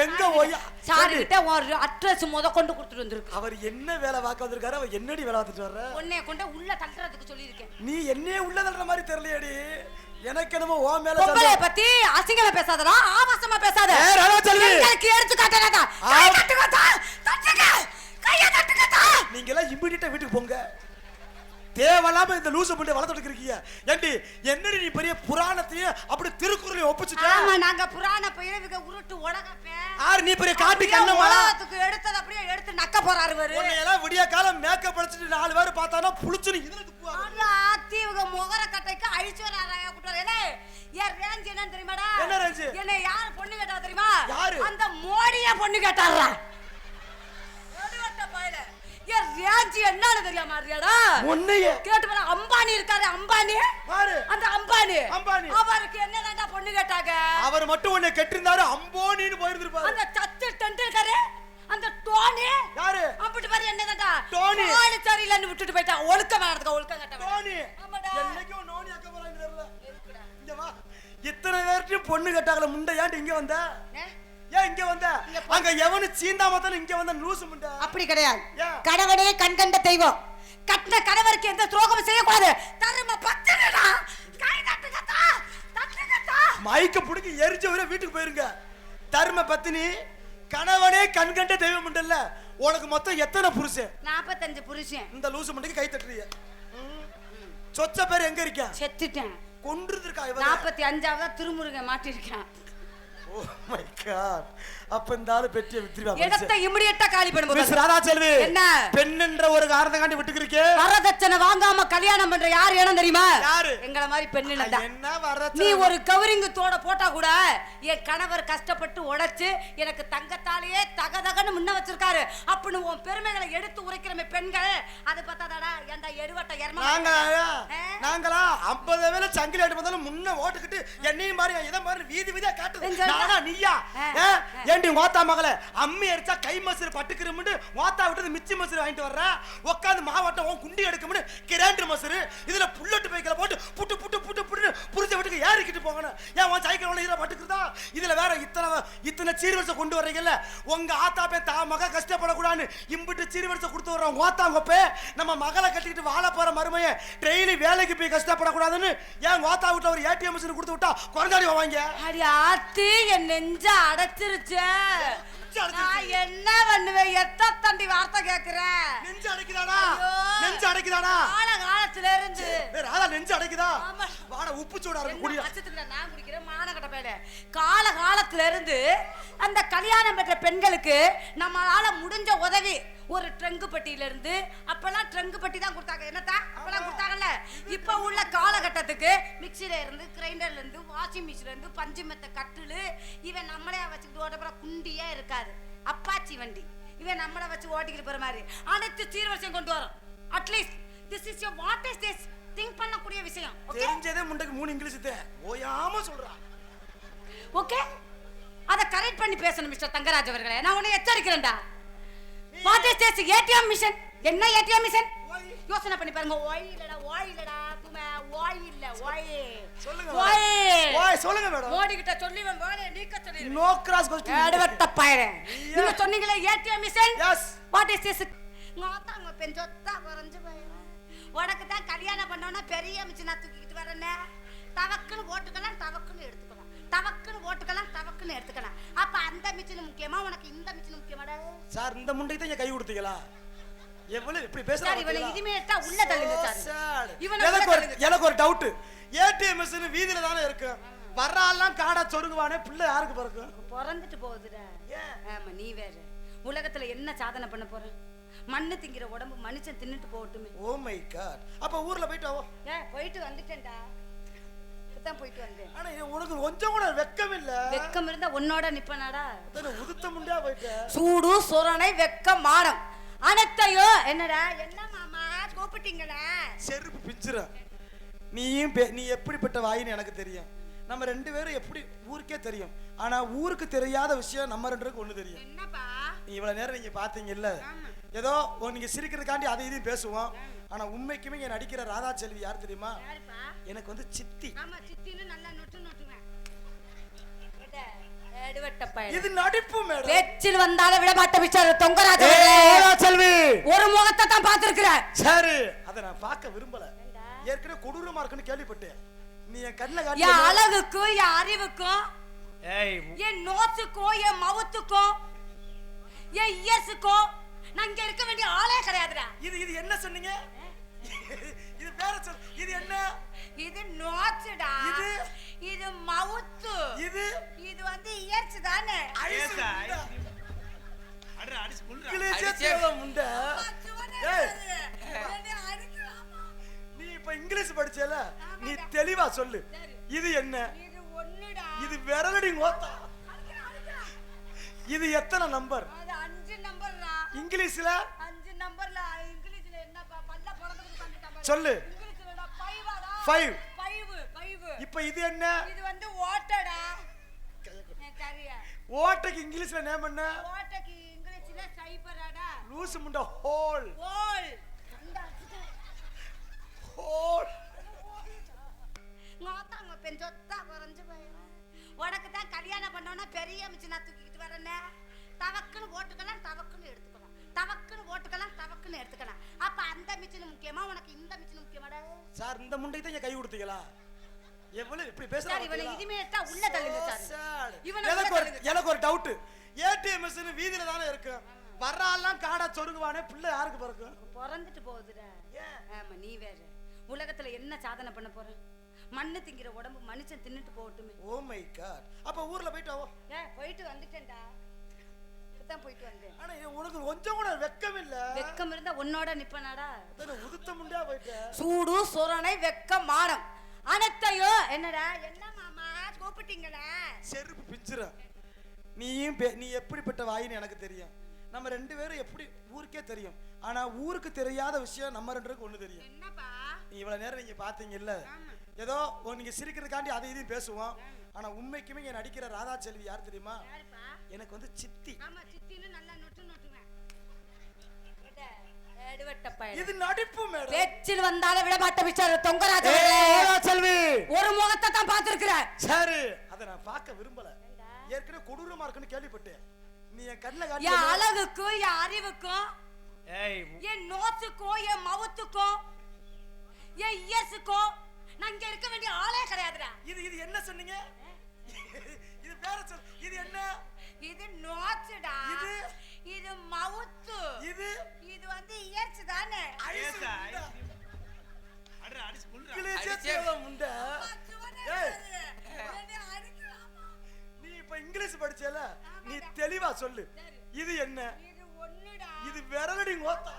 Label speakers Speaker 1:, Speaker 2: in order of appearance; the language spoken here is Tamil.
Speaker 1: எங்க ஓய்
Speaker 2: சாரி கிட்ட ஒரு அட்ரஸ் முத கொண்டு கொடுத்துட்டு வந்திருக்கு.
Speaker 1: அவர் என்ன வேலை பார்க்க வந்திருக்காரு? அவர் என்னடி வேலை பார்த்துட்டு வர்ற?
Speaker 2: உன்னைய கொண்டு உள்ள தள்ளுறதுக்கு சொல்லியிருக்கேன்.
Speaker 1: நீ என்னையே உள்ள தள்ளுற மாதிரி தெரியலையேடி. எனக்கு என்னமோ ஓ மேல
Speaker 2: பொம்பளை
Speaker 1: சந்தேகம்.
Speaker 2: பத்தி அசிங்கமா பேசாதடா ஆபாசமா பேசாத.
Speaker 1: ஏய், ராதா செல்வி.
Speaker 2: எங்களுக்கு எடுத்து காட்டாதா
Speaker 1: ஆ.
Speaker 2: கை தட்டுங்கடா தட்டுங்க. கைய தட்டுங்கடா
Speaker 1: நீங்க எல்லாம் இம்மிடியா வீட்டுக்கு போங்க. தேவையில்லாம இந்த லூசு பண்ணி வளர்த்துட்டு இருக்கீங்க ஏண்டி என்னடி நீ பெரிய புராணத்தையும் அப்படி திருக்குறளையும் ஒப்பிச்சுட்ட?
Speaker 2: ஆமா நாங்க புராண பிறவிக உருட்டு உலகப்பே.
Speaker 1: ஆறு நீ பெரிய காட்டு கண்ணமா
Speaker 2: உலகத்துக்கு எடுத்தது அப்படியே எடுத்து நக்க போறாரு இவரு.
Speaker 1: உன்னை எல்லாம் விடிய காலம் மேக்கப் அடிச்சுட்டு நாலு பேர் பார்த்தானா புளிச்சுன்னு இதுல துப்புவாங்க
Speaker 2: ஆனா தீவுக முகர கட்டைக்கு ஐஸ்வர்யா குட்டுறே ஏன் ரேஞ்ச் என்னன்னு தெரியுமாடா?
Speaker 1: என்ன range?
Speaker 2: என்ன யார் பொண்ணு கேட்டா தெரியுமா?
Speaker 1: யாரு?
Speaker 2: அந்த மோடிய பொண்ணு கேட்டாரா? ரேஞ்ச் என்னன்னு தெரியாம அறியாடா
Speaker 1: உன்னையே
Speaker 2: கேட்டு பாரு அம்பானி இருக்காரு அம்பானி.
Speaker 1: பாரு.
Speaker 2: அந்த அம்பானி.
Speaker 1: அம்பானி.
Speaker 2: அவருக்கு என்னதான்டா பொண்ணு கேட்டாங்க?
Speaker 1: அவர் மட்டும் உன்னை கெட்டிருந்தாரு அம்போனின்னு போயிருந்திருப்பாரு.
Speaker 2: அந்த சத்து டெண்டுல்கரு அந்த டோனி.
Speaker 1: யாரு?
Speaker 2: அப்படி பாரு என்னதான்டா
Speaker 1: டோனி.
Speaker 2: ஆளு சரியில்லைன்னு விட்டுட்டு போயிட்டான் ஒழுக்கம் வேணதுக்கு ஒழுக்கம் கேட்டவன்
Speaker 1: டோனி. என்னைக்கும் நோனி அக்க போறான்னு தெரியல. இங்க வா. இத்தனை பேர்ட்டையும் பொண்ணு கட்டாங்கள முண்டை ஏன்டி இங்க வந்த? அங்க எவனு சீந்தாம தானே இங்க வந்த லூசு முண்டை.
Speaker 2: அப்படி கிடையாது? கடவுளே கண்கண்ட தெய்வம். கட்டின கணவருக்கு எந்த துரோகமும் செய்யக்கூடாது. தரும பத்துடா கை தட்டுங்கத்தா? தட்டுங்கத்தா?
Speaker 1: மைக்க புடிக்கி எரிஞ்சவரே வீட்டுக்கு போயிருங்க. தர்ம பத்தினி கணவனே கண்கண்ட தெய்வம் உண்டல்ல உனக்கு மொத்தம் எத்தனை புருஷன்?
Speaker 2: நாற்பத்தஞ்சு புருஷன்.
Speaker 1: இந்த லூசு மண்டைக்கு கை தட்டுறீங்க. சொச்ச பேர் எங்க இருக்கா
Speaker 2: செத்துட்டேன்.
Speaker 1: இவன்
Speaker 2: நாற்பத்தி அஞ்சாவதா திருமுருகன் மாட்டிருக்கேன்.
Speaker 1: ஓ மை காட் அப்ப இந்த ஆளு பெட்டிய வித்துருவா
Speaker 2: இடத்தை இமிடியட்டா காலி
Speaker 1: மிஸ்
Speaker 2: பண்ணும்போது
Speaker 1: ராதா செல்வி
Speaker 2: என்ன?
Speaker 1: பெண்ணுன்ற ஒரு காரணத்துக்காண்டி விட்டுக்கிருக்கே.
Speaker 2: வரதட்சணை வாங்காம கல்யாணம் பண்ற யார் இடம் தெரியுமா?
Speaker 1: யாரு?
Speaker 2: எங்கள மாதிரி பெண்ணுடா
Speaker 1: என்ன
Speaker 2: நீ ஒரு கவரிங்கு தோட போட்டா கூட என் கணவர் கஷ்டப்பட்டு உடைச்சு எனக்கு தங்கத்தாலேயே தகதகன்னு முன்ன வச்சிருக்காரு. அப்படின்னு உன் பெருமைகளை எடுத்து உரைக்கிறமே பெண்கள். அது பார்த்தாதாடா ஏன்டா எடுவட்ட எருமை
Speaker 1: நாங்களா? நாங்களா? ஐம்பது வேலை சங்கிலி ஆட்டு வந்தாலும் முன்ன ஓட்டுக்கிட்டு என்னையும் மாதிரி இதை மாதிரி வீதி வீதியா காட்டுது. நானா நீயா? ஏண்டி ஓத்தா மகளே அம்மி அடிச்சா கை மசுறு பட்டுக்கிறமுண்டு ஓத்தா விட்டது மிச்சி மசுறு வாங்கிட்டு வர்ற? உட்காந்து மாவட்டம் உன் குண்டி எடுக்கும்னு கிராண்டர் மசுறு. இதுல புல்லட்டு பைக்கில போட்டு புட்டு புட்டு புட்டு புட்டு புரிஞ்ச வீட்டுக்கு ஏறிக்கிட்டு போகணும். ஏன் உன் சைக்கிள் ஒன்று இதில் பட்டுக்குதா? இதுல வேற இத்தனை இத்தனை சீர்வரிசை கொண்டு வர்றீங்கல்ல. உங்க ஆத்தா பே தா மக கஷ்டப்படக்கூடாதுன்னு இம்பிட்டு சீர்வரிசை கொடுத்து வர்றோம் ஓத்தாங்கப்பே நம்ம மகளை கட்டிக்கிட்டு வாழ போற மருமைய டெய்லி வேலைக்கு போய் கஷ்டப்படக்கூடாதுன்னு ஏன் ஓத்தா வீட்டுல ஒரு ஏடிஎம் மிஷின் கொடுத்து விட்டா குறைஞ்சாடி வாங்க?
Speaker 2: அடி ஆத்தி என் நெஞ்ச அடைச்சிருச்சே. நான் என்ன பண்ணுவேன்? எத்த தண்டி வார்த்தை கேக்குறேன்
Speaker 1: நெஞ்சு அடைக்குதாடா. நெஞ்சு அடைக்குதாடா?
Speaker 2: கால காலத்துல இருந்து.
Speaker 1: ராதா நெஞ்சு அடைக்குதா?
Speaker 2: ஆமா.
Speaker 1: வாட உப்பு சூடா இருக்கு குடியா
Speaker 2: நான் குடிக்கிறேன் மானகட்ட பேல கால காலத்துல இருந்து அந்த கல்யாணம் பெற்ற பெண்களுக்கு நம்மளால முடிஞ்ச உதவி ஒரு ட்ரங்கு பெட்டியில இருந்து அப்பெல்லாம் ட்ரங்கு பெட்டி தான் கொடுத்தாங்க. என்னத்தா? அப்பெல்லாம் கொடுத்தாங்கல்ல? இப்ப உள்ள காலகட்டத்துக்கு மிக்சில இருந்து கிரைண்டர்ல இருந்து வாஷிங் மிஷின்ல இருந்து பஞ்சு மெத்த கட்டுலு இவன் நம்மளே வச்சுக்கிட்டு ஓட்டப்புறம் குண்டியே இருக்காது. அப்பாச்சி வண்டி. இவன் நம்மளை வச்சு ஓட்டிக்கிட்டு போற மாதிரி. அனைத்து சீர்வரிசையும் கொண்டு வரோம். At least this is your what is this think பண்ணக்கூடிய விஷயம்.
Speaker 1: தெரிஞ்சதே முண்டைக்கு மூணு இங்கிலீஷ் தே ஓயாம சொல்றா.
Speaker 2: ஓகே அத கரெக்ட் பண்ணி பேசணும் மிஸ்டர் தங்கராஜ் அவர்களே. நான் உன்னை எச்சரிக்கிறேன்டா. What is this ATM machine என்ன ஏடிஎம் மிஷன். யோசனை பண்ணி பாருங்க. ஓய் இல்லடா ஓய் இல்லடா துமே ஓய் இல்ல ஓய்
Speaker 1: சொல்லுங்க
Speaker 2: ஓய்
Speaker 1: ஓய் சொல்லுங்க மேடம்.
Speaker 2: மோடி கிட்ட சொல்லி வேலையை நீக்க சொல்லி
Speaker 1: நோ கிராஸ் கொஸ்டின்
Speaker 2: எடுவட்ட பயிரே. நீங்க சொன்னீங்களே ATM machine
Speaker 1: yes
Speaker 2: what is this நாத்தாங்க பெண் சொத்தா குறைஞ்சு போயிடும் உனக்கு தான் கல்யாணம் பண்ணோன்னா பெரிய மிச்சனா தூக்கிக்கிட்டு வரேன்னு. தவக்குன்னு ஓட்டுக்கலாம் தவக்குன்னு எடுத்துக்கலாம் தவக்குன்னு ஓட்டுக்கலாம் தவக்குன்னு எடுத்துக்கலாம். அப்ப அந்த மிச்சன் முக்கியமா உனக்கு இந்த மிச்சன் முக்கியமாடா?
Speaker 1: சார் இந்த முண்டைக்கு தான் கை கொடுத்தீங்களா? எவ்வளவு இப்படி பேசுறாங்க
Speaker 2: இவனை இனிமே எடுத்தா உள்ள தள்ளுங்க சார். இவனை
Speaker 1: எனக்கு ஒரு. எனக்கு ஒரு டவுட் ஏடிஎம் மிஷின் வீதியில தானே இருக்கு. வர்றாலாம் காடா சொருகுவானே பிள்ளை யாருக்கு பிறக்கும்?
Speaker 2: பிறந்துட்டு போகுதுடா? ஆமா நீ வேற. உலகத்துல என்ன சாதனை பண்ண போற? மண்ணு திங்கிற உடம்பு மனுஷன் தின்னுட்டு போகட்டுமே.
Speaker 1: ஓ மை காட் அப்ப ஊர்ல போயிட்டு ஆவோ
Speaker 2: ஏ போயிட்டு வந்துட்டேன்டா. இப்பதான் போயிட்டு வந்தேன்.
Speaker 1: ஆனா இது உனக்கு கொஞ்சம் கூட வெக்கம் இல்ல.
Speaker 2: வெக்கம் இருந்தா உன்னோட நிப்பனாடா.
Speaker 1: உதுத்த முண்டியா போயிட்ட.
Speaker 2: சூடு சுரணை வெக்கம் மானம். அனைத்தையும் என்னடா என்ன மாமா கூப்பிட்டீங்களா?
Speaker 1: செருப்பு பிச்சுற நீயும் நீ எப்படிப்பட்ட வாயின்னு எனக்கு தெரியும். நம்ம ரெண்டு பேரும் எப்படி ஊருக்கே தெரியும். ஆனா ஊருக்கு தெரியாத விஷயம் நம்ம ரெண்டு பேருக்கு ஒண்ணு தெரியும். இவ்வளவு நேரம் நீங்க பாத்தீங்கல்ல. ஏதோ நீங்க சிரிக்கிறதுக்காண்டி அதை இதையும் பேசுவோம். ஆனா உண்மைக்குமே இங்க நடிக்கிற ராதா செல்வி யார் தெரியுமா?
Speaker 2: யாருப்பா?
Speaker 1: எனக்கு வந்து சித்தி. இது நடிப்பு மேடம்.
Speaker 2: பேச்சில் வந்தாலும் விட மாட்ட பிச்சாரு தொங்கராஜ
Speaker 1: செல்வி
Speaker 2: ஒரு முகத்தை தான் பார்த்திருக்கிற.
Speaker 1: சரி. அத நான் பார்க்க விரும்பல. ஏற்கனவே கொடூரமா இருக்குன்னு கேள்விப்பட்டேன். நீ என் கண்ணுல
Speaker 2: என்
Speaker 1: காட்டி
Speaker 2: அழகுக்கும் என் அறிவுக்கும்
Speaker 1: ஏய்
Speaker 2: என் நோசுக்கும் என் மவுத்துக்கும் என் இயர்ஸுக்கும் நான் இங்க இருக்க வேண்டிய ஆளே கிடையாதுடா.
Speaker 1: இது இது என்ன சொன்னீங்க? இது வேற சொல் இது என்ன?
Speaker 2: இது நோச்சுடா
Speaker 1: இது?
Speaker 2: இது மவுத்து.
Speaker 1: இது?
Speaker 2: இது வந்து இயர்ஸ் தானே.
Speaker 3: அடிச்சு, அடிச்சு
Speaker 1: தெளிவா சொல்லு. இது என்ன?
Speaker 2: இது
Speaker 1: விரலடி ஓத்தா. இது எத்தனை நம்பர்? இங்கிலீஷ்ல. சொல்லு.
Speaker 2: ஃபைவ்
Speaker 1: இப்ப இது என்ன?
Speaker 2: இது வந்து ஓட்டடா.
Speaker 1: ஓட்டைக்கு இங்கிலீஷ்ல நேம் என்ன?
Speaker 2: ஓட்டைக்கு இங்கிலீஷ்ல சைபராடா.
Speaker 1: லூசு முண்டை ஹோல்.
Speaker 2: அடிச்சுட்டு.
Speaker 1: ஹோல்.
Speaker 2: நாத்தாங்க பெண் சொத்தா குறைஞ்சு போயிடும் உனக்கு தான் கல்யாணம் பண்ணோன்னா பெரிய மிச்சு நான் தூக்கிக்கிட்டு வரேனே தவக்குன்னு ஓட்டுக்கலாம் தவக்குன்னு எடுத்துக்கலாம். தவக்குன்னு ஓட்டுக்கலாம் தவக்குன்னு எடுத்துக்கலாம். அப்ப அந்த மிச்சினு முக்கியமா? உனக்கு இந்த மிச்சினு முக்கியமாடா.
Speaker 1: சார் இந்த முண்டைக்கு தான் கை கொடுத்தீங்களா? எவ்வளவு இப்படி
Speaker 2: இவனை
Speaker 1: பேசுறாங்க
Speaker 2: இனிமே எடுத்தா உள்ள தள்ளுங்க சார் இவனை
Speaker 1: எனக்கு ஒரு. எனக்கு ஒரு டவுட் ஏடிஎம் மிஷின் வீதியில தானே இருக்கு. வர்றாலாம் காடா சொருகுவானே? பிள்ளை யாருக்கு பிறக்கும்?
Speaker 2: பிறந்துட்டு போகுதுடா? ஆமா நீ வேற. உலகத்துல என்ன சாதனை பண்ண போற? மண்ணு திங்கிற உடம்பு மனுஷன் தின்னுட்டு போகட்டுமே.
Speaker 1: ஓ மை காட் அப்ப ஊர்ல போயிட்டு ஆவோ
Speaker 2: ஏ போயிட்டு வந்துட்டேன்டா. இப்பதான் போயிட்டு வந்தேன்.
Speaker 1: ஆனா இது உனக்கு கொஞ்சம் கூட வெக்கம் இல்ல.
Speaker 2: வெக்கம் இருந்தா உன்னோட நிப்பனாடா.
Speaker 1: உதுத்த முண்டியா போயிட்ட?
Speaker 2: சூடு சுரணை வெக்கம் மானம். அனைத்தையும் என்னடா என்ன மாமா கூப்பிட்டீங்களா?
Speaker 1: செருப்பு பிஞ்சிர நீயும் நீ எப்படிப்பட்ட வாயின்னு எனக்கு தெரியும். நம்ம ரெண்டு பேரும் எப்படி ஊருக்கே தெரியும். ஆனா ஊருக்கு தெரியாத விஷயம் நம்ம ரெண்டு பேருக்கு ஒண்ணு தெரியும். இவ்வளவு நேரம் நீங்க பாத்தீங்கல்ல?
Speaker 2: ஆமா.
Speaker 1: ஏதோ நீங்க சிரிக்கிறதுக்காண்டி அதை இதையும் பேசுவோம். ஆனா உண்மைக்குமே இங்க நடிக்கிற ராதா செல்வி யார் தெரியுமா?
Speaker 2: யாருப்பா?
Speaker 1: எனக்கு வந்து சித்தி. இது. நடிப்பு மேடம்.
Speaker 2: பேச்சில் வந்தாலும் விட மாட்ட பிச்சாரு தொங்கராஜ
Speaker 1: செல்வி
Speaker 2: ஒரு முகத்தை தான் பார்த்திருக்கிற
Speaker 1: சரி அதை நான் பார்க்க விரும்பல. ஏற்கனவே கொடூரமா இருக்குன்னு கேள்விப்பட்டேன். நீ என் கண்ணுல
Speaker 2: என்
Speaker 1: காட்டி
Speaker 2: அழகுக்கும் என் அறிவுக்கும்
Speaker 3: ஏய்,
Speaker 2: என் நோசுக்கும் என் மவுத்துக்கும் என் இயர்ஸுக்கும் நான் இங்க இருக்க வேண்டிய ஆளே கிடையாதுடா.
Speaker 1: இது இது என்ன சொன்னீங்க? இது வேற சொல் இது என்ன?
Speaker 2: இது நோச்சுடா
Speaker 1: இது?
Speaker 2: இது மவுத்து.
Speaker 1: இது?
Speaker 2: இது வந்து இயர்ஸ் தானே?
Speaker 1: நீ இப்ப இங்கிலீஷ் படிச்சல நீ தெளிவா சொல்லு. இது என்ன? இது விரலடி ஓத்தா